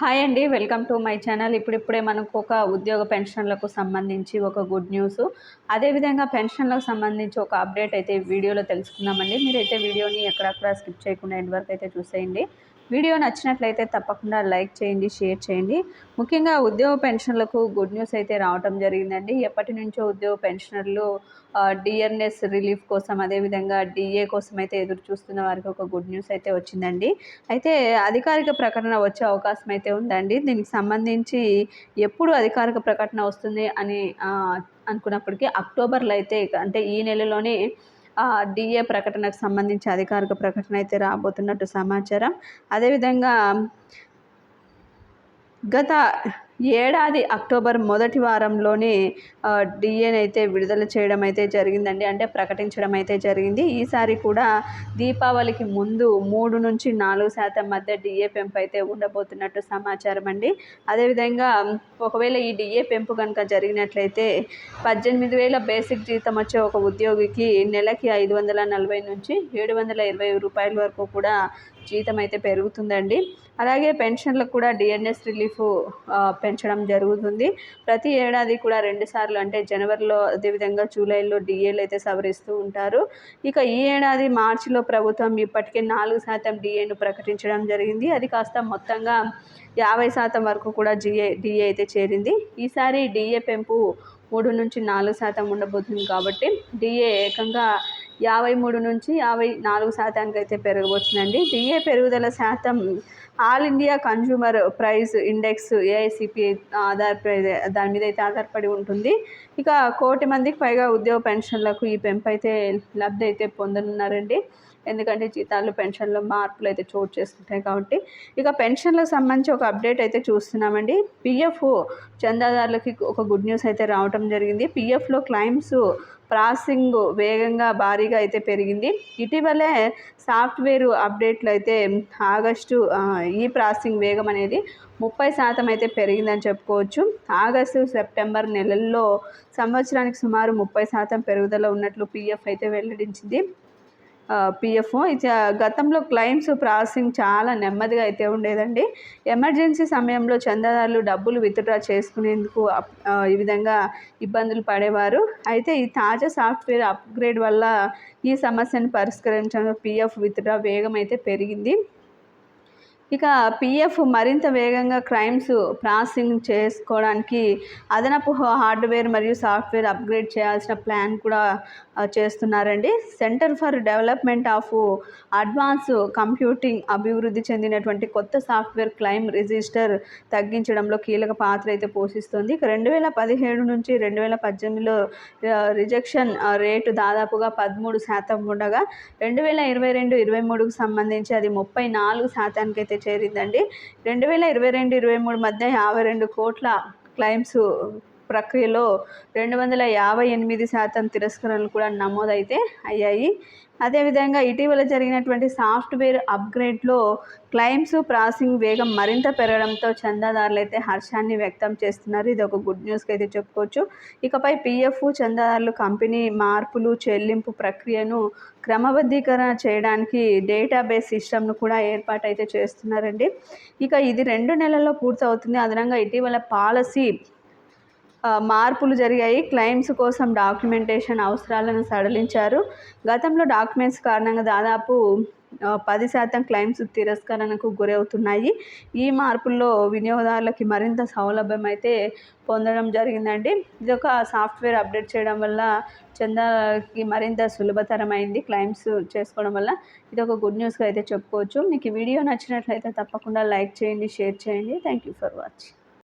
Hi అండి welcome to my channel. ఇప్పుడిప్పుడే మనకు ఒక ఉద్యోగ పెన్షన్లకు సంబంధించి ఒక గుడ్ న్యూస్. అదేవిధంగా పెన్షన్లకు సంబంధించి ఒక అప్డేట్ అయితే వీడియోలో తెలుసుకుందామండి. మీరైతే వీడియోని ఎక్కడక్కడ స్కిప్ చేయకుండా ఎండ్ వరకు అయితే చూసేయండి. వీడియో నచ్చినట్లయితే తప్పకుండా లైక్ చేయండి షేర్ చేయండి. ముఖ్యంగా ఉద్యోగ పెన్షన్లకు గుడ్ న్యూస్ అయితే రావటం జరిగిందండి. ఎప్పటి నుంచో ఉద్యోగ పెన్షనర్లు డిఎన్ఎస్ రిలీఫ్ కోసం అదేవిధంగా డిఏ కోసం అయితే ఎదురు చూస్తున్న వారికి ఒక గుడ్ న్యూస్ అయితే వచ్చిందండి. అయితే అధికారిక ప్రకటన వచ్చే అవకాశం అయితే ఉందండి. దీనికి సంబంధించి ఎప్పుడు అధికారిక ప్రకటన వస్తుంది అని అనుకున్నప్పటికీ అక్టోబర్లో అయితే అంటే ఈ నెలలోనే డిఏ ప్రకటనకు సంబంధించి అధికారిక ప్రకటన అయితే రాబోతున్నట్టు సమాచారం. అదేవిధంగా గత ఏడాది అక్టోబర్ మొదటి వారంలోనే డిఎన్ అయితే విడుదల చేయడం అయితే జరిగిందండి. అంటే ప్రకటించడం అయితే జరిగింది. ఈసారి కూడా దీపావళికి ముందు మూడు నుంచి నాలుగు శాతం మధ్య డిఏ పెంపు అయితే ఉండబోతున్నట్టు సమాచారం అండి. అదేవిధంగా ఒకవేళ ఈ డిఏ పెంపు కనుక జరిగినట్లయితే పద్దెనిమిది వేల బేసిక్ జీతం వచ్చే ఒక ఉద్యోగికి నెలకి ఐదు వందల నలభై నుంచి ఏడు వందల ఇరవై రూపాయల వరకు కూడా జీతం అయితే పెరుగుతుందండి. అలాగే పెన్షన్లకు కూడా డిఎన్ఎస్ రిలీఫ్ పెంచడం జరుగుతుంది. ప్రతి ఏడాది కూడా రెండుసార్లు అంటే జనవరిలో అదేవిధంగా జూలైలో డిఏలు అయితే సవరిస్తూ ఉంటారు. ఇక ఈ ఏడాది మార్చిలో ప్రభుత్వం ఇప్పటికే నాలుగు శాతం డిఏను ప్రకటించడం జరిగింది. అది కాస్త మొత్తంగా యాభై శాతం వరకు కూడా జిఏ డిఏ అయితే చేరింది. ఈసారి డిఏ పెంపు మూడు నుంచి నాలుగు శాతం ఉండబోతుంది కాబట్టి డిఏ ఏకంగా యాభై మూడు నుంచి యాభై నాలుగు శాతానికి అయితే పెరగబోతుందండి. డిఏ పెరుగుదల శాతం all India consumer price index AICP ఆధారపడి దాని మీద అయితే ఆధారపడి ఉంటుంది. ఇక కోటి మందికి పైగా ఉద్యోగ పెన్షన్లకు ఈ పెంపు అయితే లబ్ధి అయితే పొందనున్నారండి. ఎందుకంటే జీతాలు పెన్షన్లు మార్పులు అయితే చోటు చేసుకుంటాయి కాబట్టి. ఇక పెన్షన్లకు సంబంధించి ఒక అప్డేట్ అయితే చూస్తున్నామండి. పిఎఫ్ చందాదారులకి ఒక గుడ్ న్యూస్ అయితే రావటం జరిగింది. పిఎఫ్లో క్లైమ్స్ ప్రాసెసింగ్ వేగంగా భారీగా అయితే పెరిగింది. ఇటీవలే సాఫ్ట్వేర్ అప్డేట్లు అయితే ఆగస్టు ఈ ప్రాసెసింగ్ వేగం అనేది ముప్పై శాతం అయితే పెరిగిందని చెప్పుకోవచ్చు. ఆగస్టు సెప్టెంబర్ నెలల్లో సంవత్సరానికి సుమారు ముప్పై శాతం పెరుగుదల ఉన్నట్లు పిఎఫ్ అయితే వెల్లడించింది. పిఎఫ్ గతంలో క్లైమ్స్ ప్రాసెసింగ్ చాలా నెమ్మదిగా అయితే ఉండేదండి. ఎమర్జెన్సీ సమయంలో చందాదారులు డబ్బులు విత్డ్రా చేసుకునేందుకు ఈ విధంగా ఇబ్బందులు పడేవారు. అయితే ఈ తాజా సాఫ్ట్వేర్ అప్గ్రేడ్ వల్ల ఈ సమస్యను పరిష్కరించడంలో పిఎఫ్ విత్డ్రా వేగం అయితే పెరిగింది. ఇక పిఎఫ్ మరింత వేగంగా క్రైమ్స్ ప్రాసెసింగ్ చేసుకోవడానికి అదనపు హార్డ్వేర్ మరియు సాఫ్ట్వేర్ అప్గ్రేడ్ చేయాల్సిన ప్లాన్ కూడా చేస్తున్నారండి. Centre for development of advance computing అభివృద్ధి చెందినటువంటి కొత్త సాఫ్ట్వేర్ క్లైమ్ రిజిస్టర్ తగ్గించడంలో కీలక పాత్ర అయితే పోషిస్తుంది. ఇక రెండు వేల పదిహేడు నుంచి రెండు వేల పద్దెనిమిదిలో రిజెక్షన్ రేటు దాదాపుగా పదమూడు శాతం ఉండగా రెండు వేల ఇరవై రెండు ఇరవై మూడుకు సంబంధించి అది ముప్పై నాలుగు శాతానికి అయితే చేరిందండి. రెండు వేల ఇరవై రెండు ఇరవై మూడు మధ్య యాభై రెండు కోట్ల క్లైమ్స్ ప్రక్రియలో రెండు వందల యాభై ఎనిమిది శాతం తిరస్కరణలు కూడా నమోదైతే అయ్యాయి. అదేవిధంగా ఇటీవల జరిగినటువంటి సాఫ్ట్వేర్ అప్గ్రేడ్లో క్లైమ్స్ ప్రాసెసింగ్ వేగం మరింత పెరగడంతో చందాదారులు అయితే హర్షాన్ని వ్యక్తం చేస్తున్నారు. ఇది ఒక గుడ్ న్యూస్కి అయితే చెప్పుకోవచ్చు. ఇకపై పిఎఫ్ చందాదారులు కంపెనీ మార్పులు చెల్లింపు ప్రక్రియను క్రమబద్ధీకరణ చేయడానికి డేటాబేస్ సిస్టమ్ను కూడా ఏర్పాటు అయితే చేస్తున్నారండి. ఇక ఇది రెండు నెలల్లో పూర్తవుతుంది. అదనంగా ఇటీవల పాలసీ మార్పులు జరిగాయి. క్లెయిమ్స్ కోసం డాక్యుమెంటేషన్ అవసరాలను సడలించారు. గతంలో డాక్యుమెంట్స్ కారణంగా దాదాపు పది శాతం క్లెయిమ్స్ తిరస్కరణకు గురవుతున్నాయి. ఈ మార్పుల్లో వినియోగదారులకి మరింత సౌలభ్యం అయితే పొందడం జరిగిందండి. ఇది ఒక సాఫ్ట్వేర్ అప్డేట్ చేయడం వల్ల చందాకి మరింత సులభతరమైంది క్లైమ్స్ చేసుకోవడం వల్ల. ఇది ఒక గుడ్ న్యూస్గా అయితే చెప్పుకోవచ్చు. మీకు వీడియో నచ్చినట్లయితే తప్పకుండా లైక్ చేయండి షేర్ చేయండి. Thank you for watching.